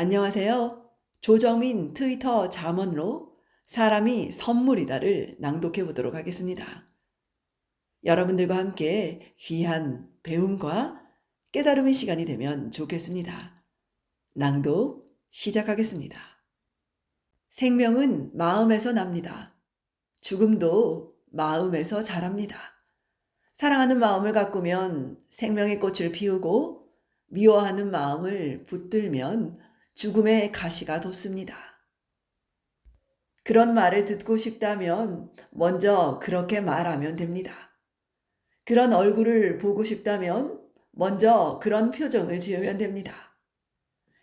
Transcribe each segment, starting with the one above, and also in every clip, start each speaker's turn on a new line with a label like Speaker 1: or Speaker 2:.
Speaker 1: 안녕하세요. 조정민 트위터 잠언로 사람이 선물이다를 낭독해 보도록 하겠습니다. 여러분들과 함께 귀한 배움과 깨달음의 시간이 되면 좋겠습니다. 낭독 시작하겠습니다. 생명은 마음에서 납니다. 죽음도 마음에서 자랍니다. 사랑하는 마음을 가꾸면 생명의 꽃을 피우고 미워하는 마음을 붙들면 죽음의 가시가 돋습니다. 그런 말을 듣고 싶다면 먼저 그렇게 말하면 됩니다. 그런 얼굴을 보고 싶다면 먼저 그런 표정을 지으면 됩니다.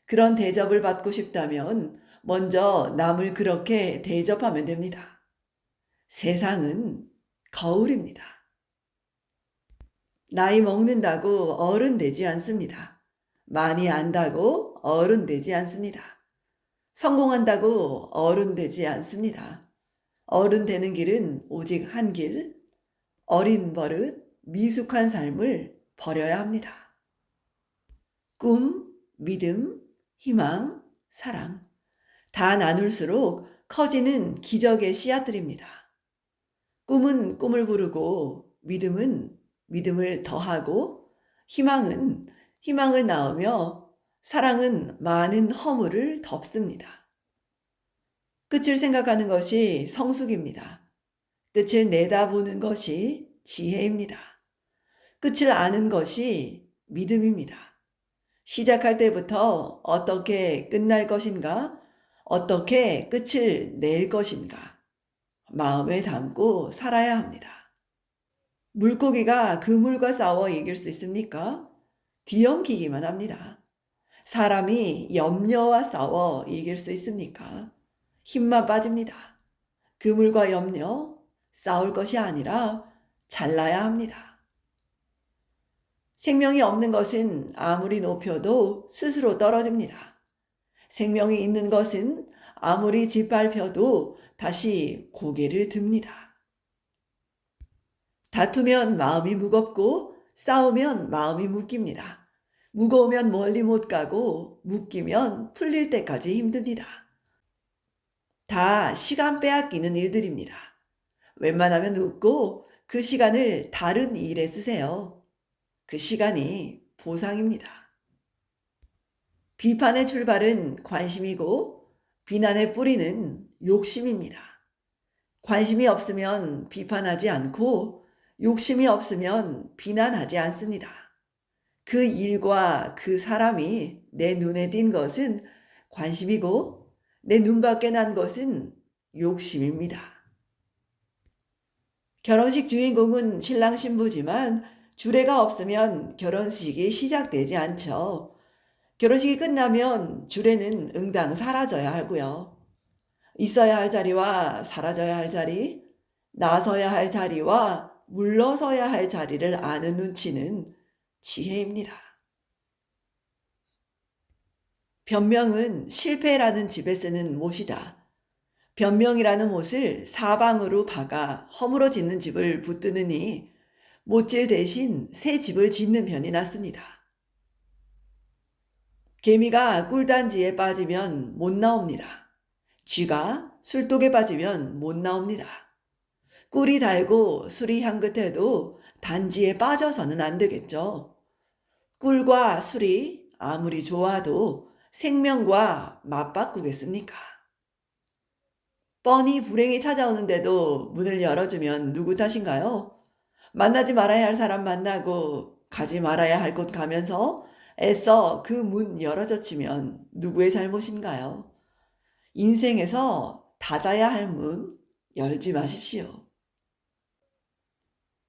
Speaker 1: 그런 대접을 받고 싶다면 먼저 남을 그렇게 대접하면 됩니다. 세상은 거울입니다. 나이 먹는다고 어른 되지 않습니다. 많이 안다고 어른 되지 않습니다. 성공한다고 어른 되지 않습니다. 어른 되는 길은 오직 한 길, 어린 버릇, 미숙한 삶을 버려야 합니다. 꿈, 믿음, 희망, 사랑. 다 나눌수록 커지는 기적의 씨앗들입니다. 꿈은 꿈을 부르고, 믿음은 믿음을 더하고, 희망은 희망을 낳으며, 사랑은 많은 허물을 덮습니다. 끝을 생각하는 것이 성숙입니다. 끝을 내다보는 것이 지혜입니다. 끝을 아는 것이 믿음입니다. 시작할 때부터 어떻게 끝날 것인가, 어떻게 끝을 낼 것인가, 마음에 담고 살아야 합니다. 물고기가 그물과 싸워 이길 수 있습니까? 뒤엉키기만 합니다. 사람이 염려와 싸워 이길 수 있습니까? 힘만 빠집니다. 그물과 염려, 싸울 것이 아니라 잘라야 합니다. 생명이 없는 것은 아무리 높여도 스스로 떨어집니다. 생명이 있는 것은 아무리 짓밟혀도 다시 고개를 듭니다. 다투면 마음이 무겁고 싸우면 마음이 묶입니다. 무거우면 멀리 못 가고 묶이면 풀릴 때까지 힘듭니다. 다 시간 빼앗기는 일들입니다. 웬만하면 웃고 그 시간을 다른 일에 쓰세요. 그 시간이 보상입니다. 비판의 출발은 관심이고 비난의 뿌리는 욕심입니다. 관심이 없으면 비판하지 않고 욕심이 없으면 비난하지 않습니다. 그 일과 그 사람이 내 눈에 띈 것은 관심이고 내 눈 밖에 난 것은 욕심입니다. 결혼식 주인공은 신랑 신부지만 주례가 없으면 결혼식이 시작되지 않죠. 결혼식이 끝나면 주례는 응당 사라져야 하고요. 있어야 할 자리와 사라져야 할 자리, 나서야 할 자리와 물러서야 할 자리를 아는 눈치는 지혜입니다. 변명은 실패라는 집에 쓰는 못이다. 변명이라는 못을 사방으로 박아 허물어 짓는 집을 붙드느니 못질 대신 새 집을 짓는 편이 낫습니다. 개미가 꿀단지에 빠지면 못 나옵니다. 쥐가 술독에 빠지면 못 나옵니다. 꿀이 달고 술이 향긋해도 단지에 빠져서는 안 되겠죠. 꿀과 술이 아무리 좋아도 생명과 맞바꾸겠습니까? 뻔히 불행이 찾아오는데도 문을 열어주면 누구 탓인가요? 만나지 말아야 할 사람 만나고 가지 말아야 할 곳 가면서 애써 그 문 열어젖히면 누구의 잘못인가요? 인생에서 닫아야 할 문 열지 마십시오.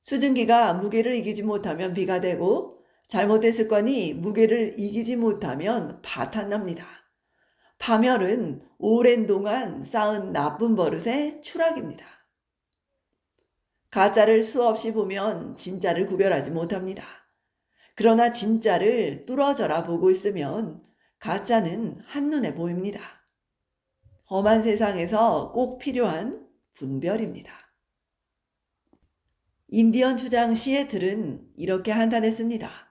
Speaker 1: 수증기가 무게를 이기지 못하면 비가 되고 잘못된 습관이 무게를 이기지 못하면 파탄납니다. 파멸은 오랜 동안 쌓은 나쁜 버릇의 추락입니다. 가짜를 수없이 보면 진짜를 구별하지 못합니다. 그러나 진짜를 뚫어져라 보고 있으면 가짜는 한눈에 보입니다. 험한 세상에서 꼭 필요한 분별입니다. 인디언 주장 시애틀은 이렇게 한탄했습니다.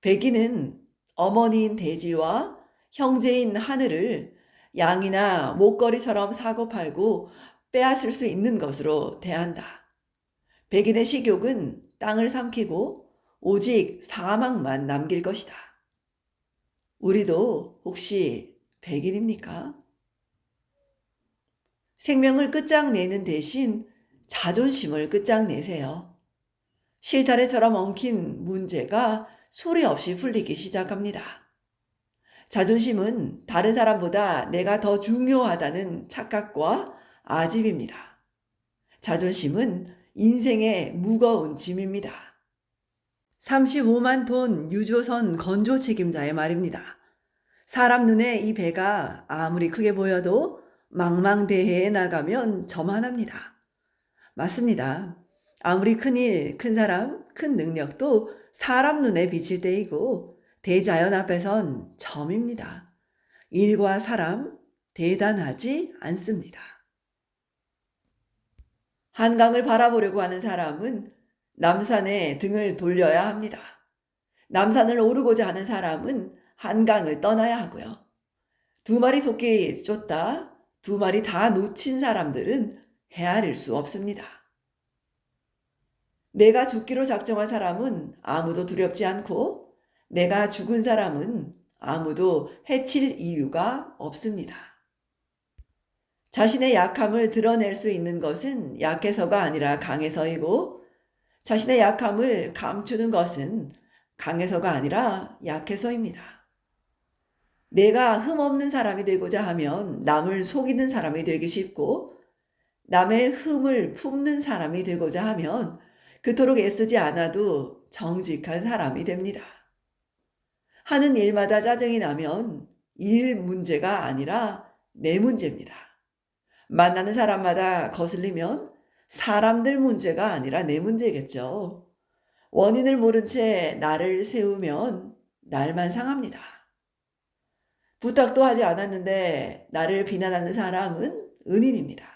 Speaker 1: 백인은 어머니인 돼지와 형제인 하늘을 양이나 목걸이처럼 사고 팔고 빼앗을 수 있는 것으로 대한다. 백인의 식욕은 땅을 삼키고 오직 사망만 남길 것이다. 우리도 혹시 백인입니까? 생명을 끝장내는 대신 자존심을 끝장내세요. 실타래처럼 엉킨 문제가 소리 없이 풀리기 시작합니다. 자존심은 다른 사람보다 내가 더 중요하다는 착각과 아집입니다. 자존심은 인생의 무거운 짐입니다. 35만 톤 유조선 건조 책임자의 말입니다. 사람 눈에 이 배가 아무리 크게 보여도 망망대해에 나가면 저만합니다. 맞습니다. 아무리 큰 일, 큰 사람, 큰 능력도 사람 눈에 비칠 때이고 대자연 앞에선 점입니다. 일과 사람 대단하지 않습니다. 한강을 바라보려고 하는 사람은 남산에 등을 돌려야 합니다. 남산을 오르고자 하는 사람은 한강을 떠나야 하고요. 두 마리 토끼 쫓다 두 마리 다 놓친 사람들은 헤아릴 수 없습니다. 내가 죽기로 작정한 사람은 아무도 두렵지 않고 내가 죽은 사람은 아무도 해칠 이유가 없습니다. 자신의 약함을 드러낼 수 있는 것은 약해서가 아니라 강해서이고 자신의 약함을 감추는 것은 강해서가 아니라 약해서입니다. 내가 흠없는 사람이 되고자 하면 남을 속이는 사람이 되기 쉽고 남의 흠을 품는 사람이 되고자 하면 그토록 애쓰지 않아도 정직한 사람이 됩니다. 하는 일마다 짜증이 나면 일 문제가 아니라 내 문제입니다. 만나는 사람마다 거슬리면 사람들 문제가 아니라 내 문제겠죠. 원인을 모른 채 나를 세우면 날만 상합니다. 부탁도 하지 않았는데 나를 비난하는 사람은 은인입니다.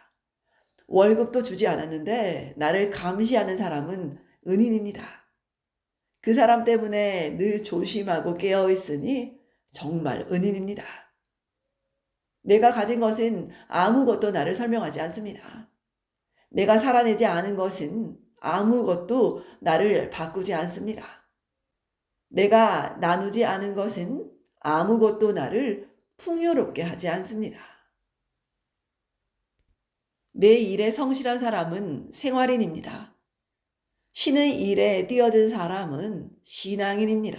Speaker 1: 월급도 주지 않았는데 나를 감시하는 사람은 은인입니다. 그 사람 때문에 늘 조심하고 깨어 있으니 정말 은인입니다. 내가 가진 것은 아무것도 나를 설명하지 않습니다. 내가 살아내지 않은 것은 아무것도 나를 바꾸지 않습니다. 내가 나누지 않은 것은 아무것도 나를 풍요롭게 하지 않습니다. 내 일에 성실한 사람은 생활인입니다. 신의 일에 뛰어든 사람은 신앙인입니다.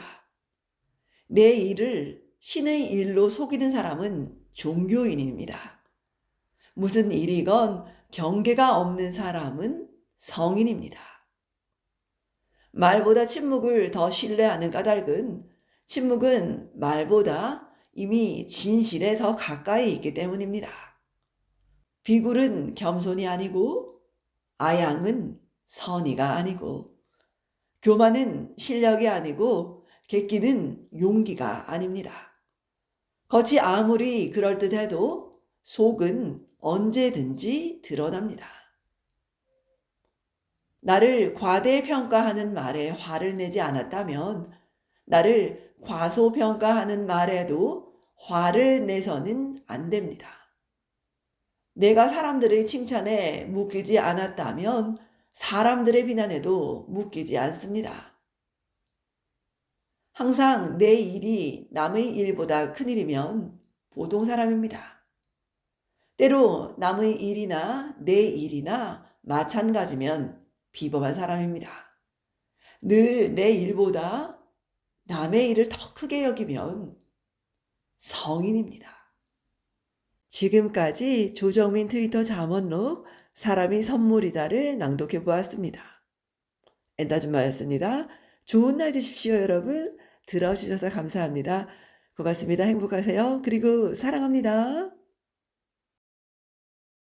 Speaker 1: 내 일을 신의 일로 속이는 사람은 종교인입니다. 무슨 일이건 경계가 없는 사람은 성인입니다. 말보다 침묵을 더 신뢰하는 까닭은 침묵은 말보다 이미 진실에 더 가까이 있기 때문입니다. 비굴은 겸손이 아니고 아양은 선의가 아니고 교만은 실력이 아니고 객기는 용기가 아닙니다. 겉이 아무리 그럴듯해도 속은 언제든지 드러납니다. 나를 과대평가하는 말에 화를 내지 않았다면 나를 과소평가하는 말에도 화를 내서는 안 됩니다. 내가 사람들의 칭찬에 묶이지 않았다면 사람들의 비난에도 묶이지 않습니다. 항상 내 일이 남의 일보다 큰 일이면 보통 사람입니다. 때로 남의 일이나 내 일이나 마찬가지면 비범한 사람입니다. 늘 내 일보다 남의 일을 더 크게 여기면 성인입니다. 지금까지 조정민 트위터 잠언록 사람이 선물이다를 낭독해 보았습니다. 엔다준마였습니다. 좋은 날 되십시오, 여러분. 들어주셔서 감사합니다. 고맙습니다. 행복하세요. 그리고 사랑합니다.